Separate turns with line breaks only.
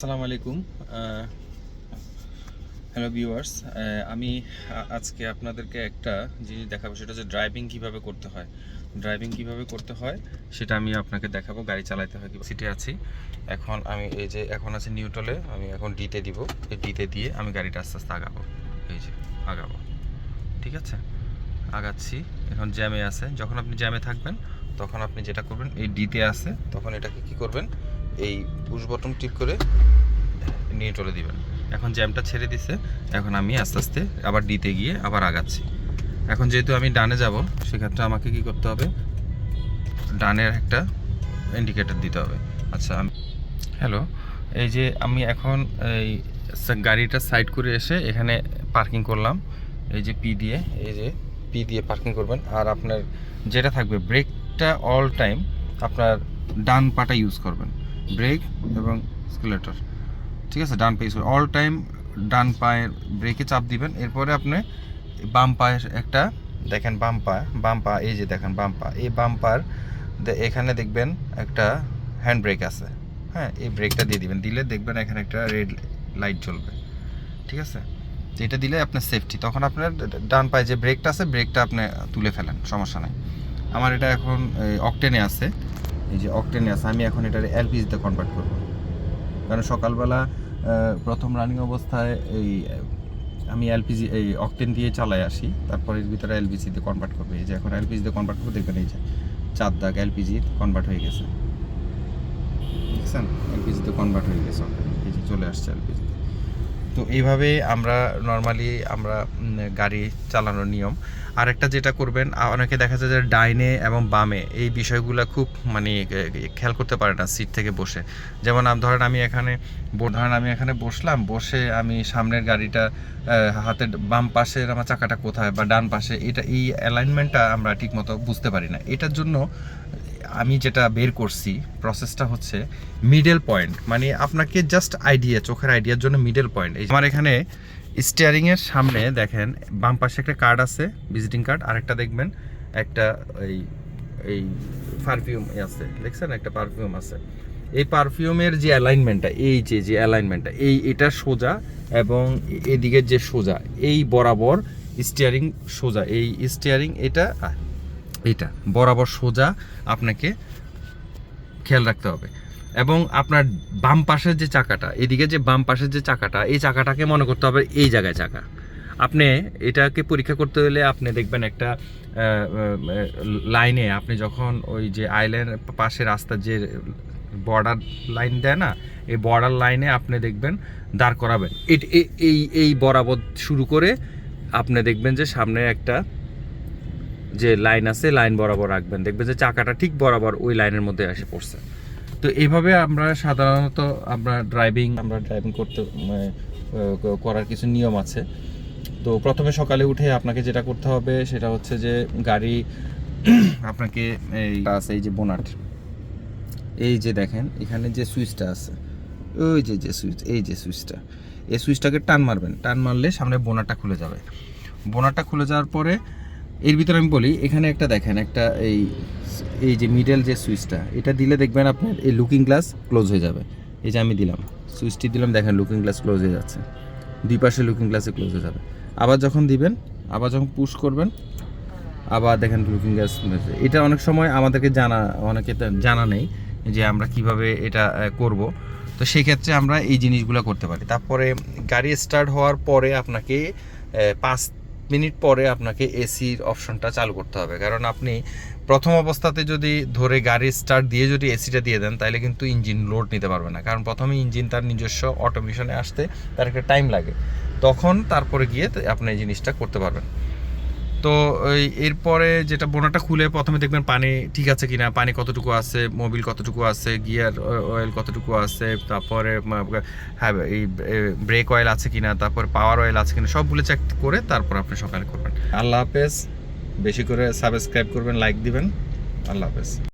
আসসালামু আলাইকুম। Hello viewers আমি আজকে আপনাদেরকে একটা জিনিস দেখাবো, সেটা হচ্ছে ড্রাইভিং কীভাবে করতে হয়। ড্রাইভিং কীভাবে করতে হয়, সেটা আমি আপনাকে দেখাবো, গাড়ি চালাতে হয় সিটে আছি। এখন আমি এই যে, এখন আছে নিউটলে আমি এখন ডিতে দিব। এই ডিতে দিয়ে আমি গাড়িটা আস্তে আস্তে আগাবো। এই যে, আগাবো। ঠিক আছে? আগাচ্ছি। এখন জ্যামে আছে। যখন আপনি জ্যামে থাকবেন, তখন আপনি যেটা করবেন, এই ডিতে আছে, তখন এটাকে কি করবেন? এই পুশ বটন টিপ করে নিয়ে চলে দিবেন। এখন জ্যামটা ছেড়ে দিছে, এখন আমি আস্তে আস্তে আবার ডিতে গিয়ে আবার আগাচ্ছি। এখন যেহেতু আমি ডানে যাব, সেক্ষেত্রে আমাকে কি করতে হবে? ডানের একটা ইন্ডিকেটর দিতে হবে। আচ্ছা আমি হ্যালো এই যে আমি এখন এই গাড়িটা সাইড করে এসে এখানে পার্কিং করলাম। এই যে পি দিয়ে, এই যে পি দিয়ে পার্কিং করবেন। আর আপনার যেটা থাকবে ব্রেকটা অল টাইম আপনার ডান পাটা ইউজ করবেন। ব্রেক এবং স্কুলেটর। ঠিক আছে? ডান পা ইউজ করবেন অল টাইম ডান পায়ের ব্রেকে চাপ দিবেন। এরপরে আপনি বাম পায়ের একটা, দেখেন বাম পা বাম পা, এই যে দেখেন বাম পা, এই বাম পার এখানে দেখবেন একটা হ্যান্ড ব্রেক আছে। হ্যাঁ এই ব্রেকটা দিয়ে দিবেন। দিলে দেখবেন এখানে একটা রেড লাইট জ্বলবে। ঠিক আছে? তো এটা দিলে আপনার সেফটি তখন আপনার ডান পায়ে যে ব্রেকটা আছে ব্রেকটা আপনি তুলে ফেলেন, সমস্যা নাই। আমার এটা এখন অকটেনে আছে। এই যে অকটেনে আছে আমি এখন এটা এলপিজিতে কনভার্ট করব। কারণ সকালবেলা প্রথম রানিং অবস্থায় এই, আমি এলপিজি এই অকটেন দিয়ে চালাই আসি তারপর এর ভিতরে এলপিজিতে কনভার্ট করবে। এই যে এখন এলপিজিতে কনভার্ট করব, দেখবেন এই যে চার দাগ এলপিজি কনভার্ট হয়ে গেছে। দেখছেন? এলপিজিতে কনভার্ট হয়ে গেছে এই যে চলে আসছে এলপিজি তো এইভাবে আমরা নর্মালি আমরা গাড়ি চালানোর নিয়ম। আরেকটা যেটা করবেন অনেকে দেখা যায় যে ডাইনে এবং বামে এই বিষয়গুলো খুব মানে খেয়াল করতে পারে না সিট থেকে বসে। যেমন ধরেন আমি এখানে ধরেন আমি এখানে বসলাম, বসে আমি সামনের গাড়িটা হাতের বাম পাশের আমার চাকাটা কোথায় বা ডান পাশে, এটা এই অ্যালাইনমেন্টটা আমরা ঠিকমতো বুঝতে পারি না। এটার জন্য আমি যেটা বের করছি প্রসেসটা হচ্ছে মিডল পয়েন্ট মানে আপনাকে জাস্ট আইডিয়া চোখের আইডিয়ার জন্য মিডল পয়েন্ট আমার এখানে স্টিয়ারিং এর সামনে দেখেন, বাম পাশে একটা কার্ড আছে ভিজিটিং কার্ড আরেকটা দেখবেন, একটা এই এই পারফিউম আছে, দেখছেন? একটা পারফিউম আছে। এই পারফিউমের যে অ্যালাইনমেন্টটা এই যে যে অ্যালাইনমেন্টটা এই এটা সোজা এবং এদিকের যে সোজা, এই বরাবর স্টিয়ারিং সোজা, এই স্টিয়ারিং এটা এটা বরাবর সোজা আপনাকে খেয়াল রাখতে হবে। এবং আপনার বাম পাশের যে চাকাটা, এদিকে যে বাম পাশের যে চাকাটা, এই চাকাটাকে মনে করতে হবে এই জায়গায় চাকা। আপনি এটাকে পরীক্ষা করতে হলে আপনি দেখবেন একটা লাইনে আপনি যখন ওই যে আইল্যান্ড পাশে রাস্তার যে বর্ডার লাইন দেয় না, এই বর্ডার লাইনে আপনি দেখবেন দাঁড় করাবেন। এই এই বরাবর শুরু করে আপনি দেখবেন যে সামনে একটা যে লাইন আছে লাইন বরাবর রাখবেন। দেখবেন যে চাকাটা ঠিক বরাবর ওই লাইনের মধ্যে এসে পড়ছে। তো এইভাবে আমরা সাধারণত আমরা ড্রাইভিং আমরা ড্রাইভিং করতে উম, করার কিছু নিয়ম আছে। তো প্রথমে সকালে উঠে আপনাকে যেটা করতে হবে সেটা হচ্ছে যে গাড়ি আপনাকে এই আছে এই যে বোনাট এই যে দেখেন এখানে যে সুইচটা আছে ওই যে যে সুইচ এই যে সুইচটা এই সুইচটাকে টান মারবেন। টান মারলে সামনে বোনাটা খুলে যাবে। বোনাটা খুলে যাওয়ার পরে এর ভিতরে আমি বলি, এখানে একটা দেখেন, একটা এই এই যে মিডল যে সুইচটা, এটা দিলে দেখবেন আপনার এই লুকিং গ্লাস ক্লোজ হয়ে যাবে। এই যে আমি দিলাম, সুইচটি দিলাম, দেখেন লুকিং গ্লাস ক্লোজ হয়ে যাচ্ছে। দুই পাশে লুকিং গ্লাসে ক্লোজ হয়ে যাবে। আবার যখন দিবেন, আবার যখন পুশ করবেন, আবার দেখেন লুকিং গ্লাস এটা অনেক সময় আমাদেরকে জানা, অনেকে জানা নেই যে আমরা কীভাবে এটা করব। তো সেই ক্ষেত্রে আমরা এই জিনিসগুলো করতে পারি। তারপরে গাড়ি স্টার্ট হওয়ার পরে আপনাকে পাঁচ মিনিট পরে আপনাকে এসির অপশনটা চালু করতে হবে। কারণ আপনি প্রথম অবস্থাতে যদি ধরে গাড়ি স্টার্ট দিয়ে যদি এসিটা দিয়ে দেন তাহলে কিন্তু ইঞ্জিন লোড নিতে পারবে না। কারণ প্রথমে ইঞ্জিন তার নিজস্ব অটোমেশনে আসতে তার একটা টাইম লাগে। তখন তারপরে গিয়ে আপনি এই জিনিসটা করতে পারবেন। তো এরপরে যেটা বোনাটা খুলে প্রথমে দেখবেন পানি ঠিক আছে কিনা, পানি কতটুকু আছে, মোবিল কতটুকু আছে, গিয়ার অয়েল কতটুকু আছে, তারপরে হ্যাঁ এই ব্রেক অয়েল আছে কিনা, তারপর পাওয়ার অয়েল আছে কিনা, সবগুলো চেক করে তারপর আপনি সকালে করবেন। আল্লাহ হাফেজ। বেশি করে সাবস্ক্রাইব করবেন লাইক দিবেন। আল্লাহ হাফেজ।